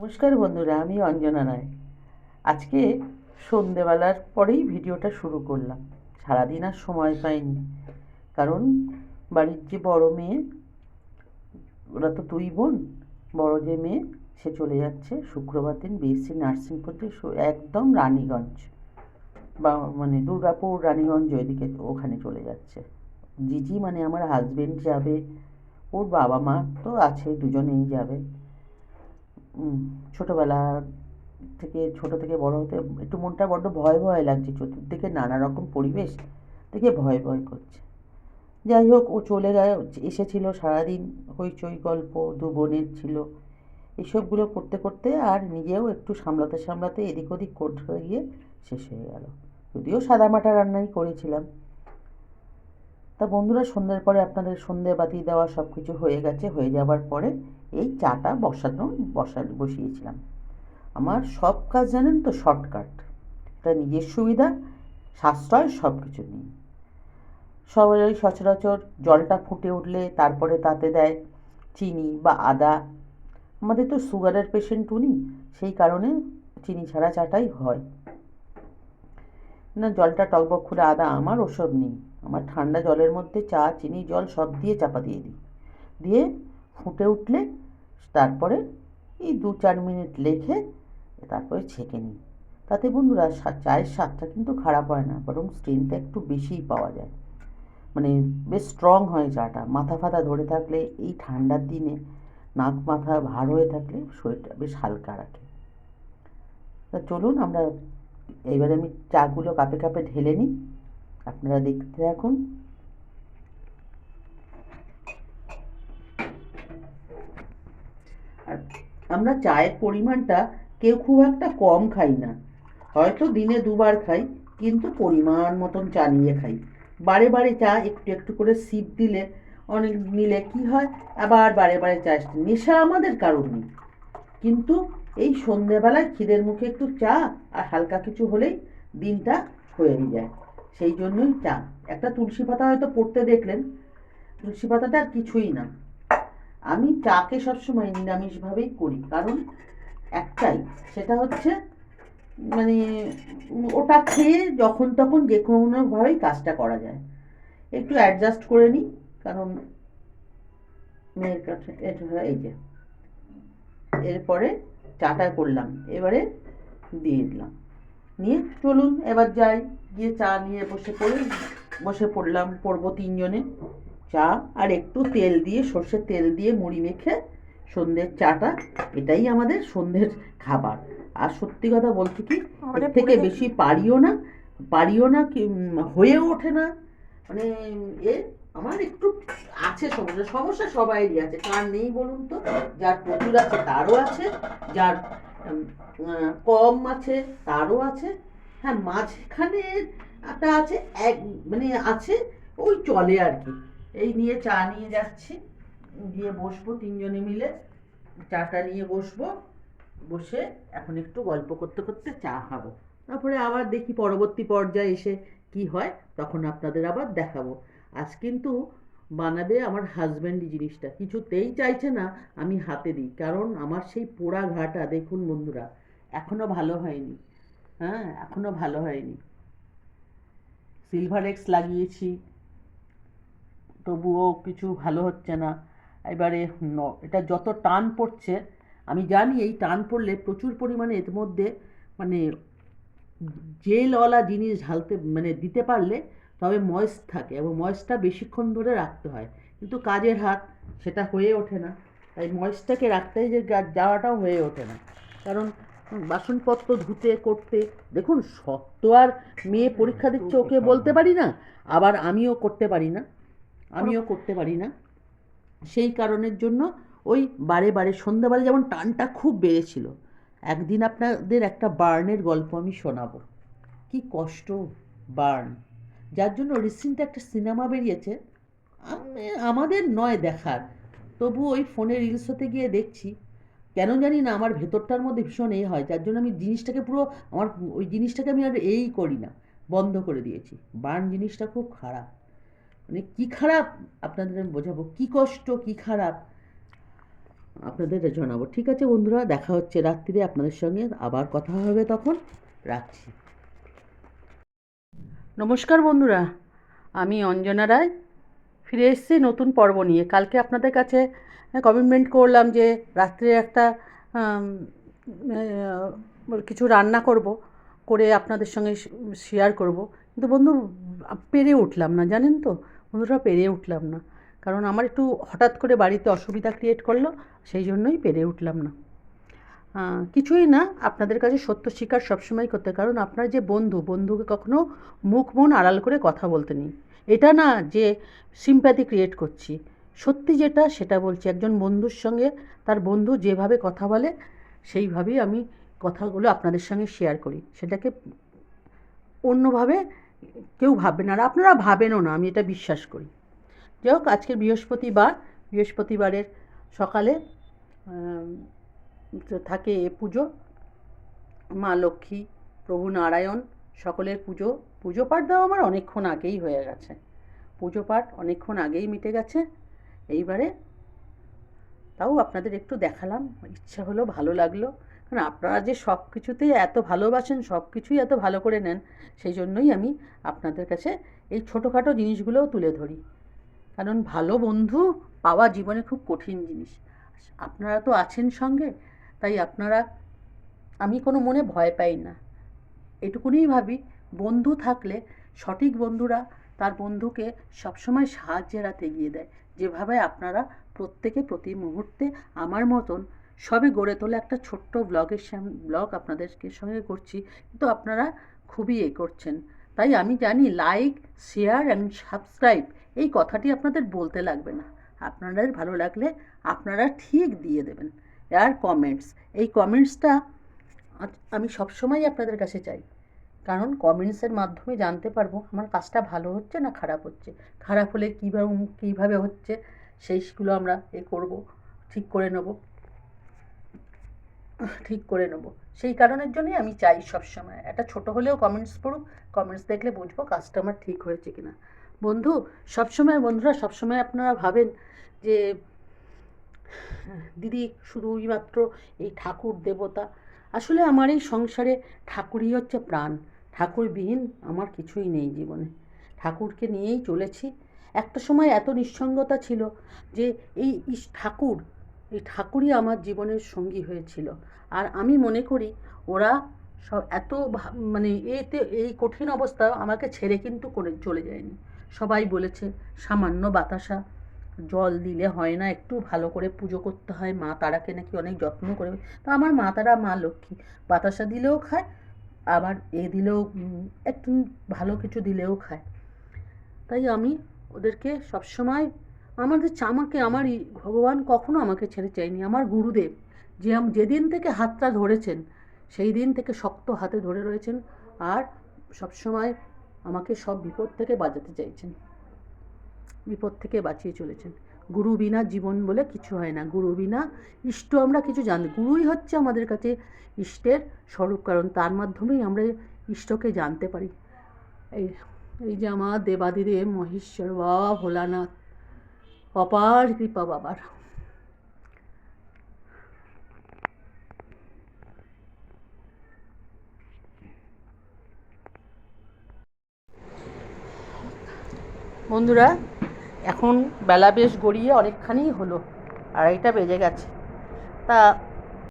নমস্কার বন্ধুরা, আমি অঞ্জনা রায়। আজকে সন্ধেবেলার পরেই ভিডিওটা শুরু করলাম। সারাদিন আর সময় পাইনি, কারণ বাড়ির যে বড় মেয়ে, ওরা তো দুই বোন, বড় যে মেয়ে, সে চলে যাচ্ছে শুক্রবার দিন বিএসসি নার্সিং সু- একদম রানীগঞ্জ বা মানে দুর্গাপুর, রানীগঞ্জ ওইদিকে ওখানে চলে যাচ্ছে। জিজি মানে আমার হাজবেন্ড যাবে, ওর বাবা মা তো আছে, দুজনেই যাবে। ছোটবেলা থেকে, ছোট থেকে বড় হতে একটু মনটা বড্ড ভয় ভয় লাগছে। চতুর্দিকে নানা রকম পরিবেশ দেখে ভয় ভয় করছে। যাই হোক, ও চলে গে এসেছিল সারাদিন, হইচই, গল্প, দু বোনের ছিল। এসবগুলো করতে করতে আর নিজেও একটু সামলাতে সামলাতে এদিক ওদিক করতে গিয়ে শেষ হয়ে গেল। যদিও সাদামাটা রান্নাই করেছিলাম। তা বন্ধুরা, সন্ধ্যের পরে আপনাদের সন্ধে বাতি দেওয়া সব কিছু হয়ে গেছে, হয়ে যাবার পরে এই চাটা বসানো, বসা, বসিয়েছিলাম। আমার সব কাজ জানেন তো, শর্টকাট। এটা নিজের সুবিধা, সাশ্রয় সব কিছু নিয়ে। সবাই সচরাচর জলটা ফুটে উঠলে তারপরে তাতে দেয় চিনি বা আদা। আমাদের তো সুগারের পেশেন্ট উনি, সেই কারণে চিনি ছাড়া চাটাই হয়। না জলটা টকবক করে আদা আমার ওসব নেই। আমার ঠান্ডা জলের মধ্যে চা, চিনি, জল সব দিয়ে চাপা দিয়ে দিই। দিয়ে ফুটে উঠলে তারপরে এই দু চার মিনিট লেখে তারপরে ছেঁকে নিই। তাতে বন্ধুরা চায়ের স্বাদটা কিন্তু খারাপ হয় না, বরং স্ট্রেনটা একটু বেশিই পাওয়া যায়। মানে বেশ স্ট্রং হয় চাটা। মাথা ফাথা ধরে থাকলে, এই ঠান্ডার দিনে নাক মাথা ভার হয়ে থাকলে শরীরটা বেশ হালকা রাখে। তা চলুন আমরা এবারে আমি চাগুলো কাপে কাপে ঢেলে নিই। আপনারা দেখতে থাকুন। আর আমরা চায়ের পরিমাণটা কেউ খুব একটা কম খাই না। হয়তো দিনে দুবার খাই কিন্তু পরিমাণ মতন চা নিয়ে খাই। বারে বারে চা একটু একটু করে সিপ দিলে অনেক নিলে কি হয়? আবার বারে বারে চা। নেশা আমাদের কারণ নেই। কিন্তু এই সন্ধেবেলায় খিদের মুখে একটু চা আর হালকা কিছু হলেই দিনটা হয়ে যায়। সেই জন্যই চা। একটা তুলসী পাতা হয়তো পড়তে দেখলেন। তুলসী পাতাটা আর কিছুই না। আমি চাকে সবসময় নিরামিষভাবেই করি। কারণ একটাই, সেটা হচ্ছে মানে ওটা খেয়ে যখন তখন যে কোনোভাবেই কাজটা করা যায়। একটু অ্যাডজাস্ট করে নিই। কারণ মেয়ের কাছে, এই যে, এরপরে চাটা করলাম এবারে দিয়ে দিলাম। নিয়ে চলুন এবার যাই গিয়ে চা নিয়ে বসে পড়ে বসে পড়লাম পড়ব তিনজনে। চা আর একটু তেল দিয়ে সর্ষের তেল দিয়ে মুড়ি মেখে সন্ধ্যের চাটা এটাই আমাদের সন্ধ্যের খাবার। আর সত্যি কথা বলছি কি এর থেকে বেশি পারিও না পারিও না কি হয়েও ওঠে না। মানে এ আমার একটু আছে সমস্যা সমস্যা সবাইরই আছে। কার নেই বলুন তো? যার প্রচুর আছে, তারও আছে। যার কম আছে, তারও আছে। হ্যাঁ মাঝখানে একটা আছে, এক মানে আছে, ওই চলে আর কি। এই নিয়ে চা নিয়ে যাচ্ছি। গিয়ে বসবো তিনজনে মিলে। চাটা নিয়ে বসবো। বসে এখন একটু গল্প করতে করতে চা খাব। তারপরে আবার দেখি পরবর্তী পর্যায়ে এসে কি হয়, তখন আপনাদের আবার দেখাবো। আজ কিন্তু বানাবে আমার হাজব্যান্ডই জিনিসটা। কিছুতেই চাইছে না আমি হাতে দিই, কারণ আমার সেই পোড়া ঘাটা, দেখুন বন্ধুরা, এখনও ভালো হয়নি। হ্যাঁ এখনও ভালো হয়নি। সিলভার এক্স লাগিয়েছি, তবুও কিছু ভালো হচ্ছে না। এবারে এটা যত টান পড়ছে, আমি জানি এই টান পড়লে প্রচুর পরিমাণে এর মধ্যে মানে জেলওয়ালা জিনিস ঢালতে মানে দিতে পারলে তবে ময়েস্ট থাকে এবং ময়েসটা বেশিক্ষণ ধরে রাখতে হয়। কিন্তু কাজের হাত সেটা হয়ে ওঠে না। তাই ময়েসটাকে রাখতে যে যাওয়াটাও হয়ে ওঠে না। কারণ বাসনপত্র ধুতে করতে দেখুন সব তো আর মেয়ে পরীক্ষা দিচ্ছে ওকে বলতে পারি না আবার আমিও করতে পারি না আমিও করতে পারি না। সেই কারণের জন্য ওই বারে বারে সন্ধ্যাবেলা যেমন টানটা খুব বেড়েছিল একদিন আপনাদের একটা বার্নের গল্প আমি শোনাবো। কি কষ্ট বার্ন। যার জন্য রিসেন্ট একটা সিনেমা বেরিয়েছে, আমি- আমাদের নয় দেখার। তবু ওই ফোনে রিলস হতে গিয়ে দেখছি। কেন জানি না আমার ভেতরটার মধ্যে ভীষণ এ হয়, যার জন্য আমি জিনিসটাকে পুরো আমার ওই জিনিসটাকে আমি আর এই করি না, বন্ধ করে দিয়েছি। বার্ন জিনিসটা খুব খারাপ। মানে কি খারাপ? আপনাদের আমি বোঝাবো। কী কষ্ট, কি খারাপ? আপনাদের জানাব। ঠিক আছে বন্ধুরা, দেখা হচ্ছে রাত্রিরে আপনাদের সঙ্গে। আবার কথা হবে তখন। রাখছি। নমস্কার বন্ধুরা, আমি অঞ্জনা রায়। ফিরে এসেছি নতুন পর্ব নিয়ে। কালকে আপনাদের কাছে কমিটমেন্ট করলাম যে রাত্রে একটা কিছু রান্না করব, করে আপনাদের সঙ্গে শেয়ার করব। কিন্তু বন্ধু, পেরে উঠলাম না, জানেন তো? বন্ধুরা, পেরে উঠলাম না। কারণ আমার একটু হঠাৎ করে বাড়িতে অসুবিধা ক্রিয়েট করল, সেই জন্যই পেরে উঠলাম না। কিছুই না। আপনাদের কাছে সত্য স্বীকার সবসময় করতে কারণ আপনার যে বন্ধু, বন্ধুকে কখনো মুখ, মন আড়াল করে কথা বলতে নেই। এটা না যে সিম্প্যাথি ক্রিয়েট করছি। সত্যি যেটা, সেটা বলছি। একজন বন্ধুর সঙ্গে তার বন্ধু যেভাবে কথা বলে, সেইভাবেই আমি কথাগুলো আপনাদের সঙ্গে শেয়ার করি। সেটাকে অন্যভাবে কেউ ভাববেন আর আপনারা ভাবেনও না, আমি এটা বিশ্বাস করি। যাই হোক আজকে বৃহস্পতিবার। বৃহস্পতিবারের সকালে থাকে এ পুজো, মা লক্ষ্মী, প্রভু নারায়ণ, সকলের পুজো। পুজো পাঠ দেওয়া আমার অনেকক্ষণ আগেই হয়ে গেছে। পুজো পাঠ অনেকক্ষণ আগেই মিটে গেছে। এইবারে তাও আপনাদের একটু দেখালাম। ইচ্ছা হলো ভালো লাগল। কারণ আপনারা যে সব কিছুতেই এত ভালোবাসেন সব কিছুই এত ভালো করে নেন, সেই জন্যই আমি আপনাদের কাছে এই ছোটোখাটো জিনিসগুলোও তুলে ধরি। কারণ ভালো বন্ধু পাওয়া জীবনে খুব কঠিন জিনিস। আপনারা তো আছেন সঙ্গে। তাই আপনারা, আমি কোনো মনে ভয় পাই না। এটুকুনিই ভাবি, বন্ধু থাকলে সঠিক বন্ধুরা তার বন্ধুকে সবসময় সাহায্যের হাতে এগিয়ে দেয়। যেভাবে আপনারা প্রত্যেকে প্রতি মুহূর্তে আমার মতন সবে গড়ে তোলা একটা ছোট্ট ব্লগের ব্লগ আপনাদেরকে সঙ্গে করছি, কিন্তু আপনারা খুবই এ করছেন। তাই আমি জানি লাইক, শেয়ার অ্যান্ড সাবস্ক্রাইব এই কথাটি আপনাদের বলতে লাগবে না। আপনাদের ভালো লাগলে আপনারা ঠিক দিয়ে দেবেন। আর কমেন্টস এই কমেন্টসটা আমি সবসময় আপনাদের কাছে চাই। কারণ কমেন্টসের মাধ্যমে জানতে পারব আমার কাজটা ভালো হচ্ছে না খারাপ হচ্ছে। খারাপ হলে কীভাবে কীভাবে হচ্ছে সেইগুলো আমরা এ করব, ঠিক করে নেব। ঠিক করে নেব। সেই কারণের জন্যই আমি চাই সবসময়। একটা ছোট হলেও কমেন্টস পড়ুক কমেন্টস দেখলে বুঝব কাজটা আমার ঠিক হয়েছে কিনা। বন্ধু, সবসময় বন্ধুরা, সবসময় আপনারা ভাবেন যে দিদি শুধুই মাত্র এই ঠাকুর দেবতা। আসলে আমার এই সংসারে ঠাকুরই হচ্ছে প্রাণ। ঠাকুরবিহীন আমার কিছুই নেই জীবনে। ঠাকুরকে নিয়েই চলেছি। একটা সময় এত নিঃসঙ্গতা ছিল যে এই ঠাকুর, এই ঠাকুরই আমার জীবনের সঙ্গী হয়েছিল। আর আমি মনে করি ওরা সব এত মানে এতে, এই কঠিন অবস্থা আমাকে ছেড়ে কিন্তু করে চলে যায়নি। সবাই বলেছে, সামান্য বাতাসা। জল দিলে হয় না, একটু ভালো করে পুজো করতে হয়। মা তারাকে নাকি অনেক যত্ন করে। তা আমার মা তারা মা লক্ষ্মী। বাতাসা দিলেও খায়, আবার এ দিলেও একটু ভালো কিছু দিলেও খায়। তাই আমি ওদেরকে সবসময় আমাদের আমাকে আমার ভগবান কখনো আমাকে ছেড়ে চায়নি। আমার গুরুদেব, যে যেদিন থেকে হাতটা ধরেছেন, সেই দিন থেকে শক্ত হাতে ধরে রয়েছেন। আর সবসময় আমাকে সব বিপদ থেকে বাঁচাতে চাইছেন। বিপদ থেকে বাঁচিয়ে চলেছেন। গুরু বিনা জীবন বলে কিছু হয় না। গুরু বিনা ইষ্ট আমরা কিছু জানি গুরুই হচ্ছে আমাদের কাছে ইষ্টের স্বরূপ, কারণ তার মাধ্যমেই আমরা ইষ্টকে জানতে পারি। এই এই যে আমার দেবাদিদেব, মহেশ্বর বাবা ভোলানাথ, অপার কৃপা বাবার। বন্ধুরা এখন বেলা বেশ গড়িয়ে অনেকখানি হলো। আড়াইটা বেজে গেছে। তা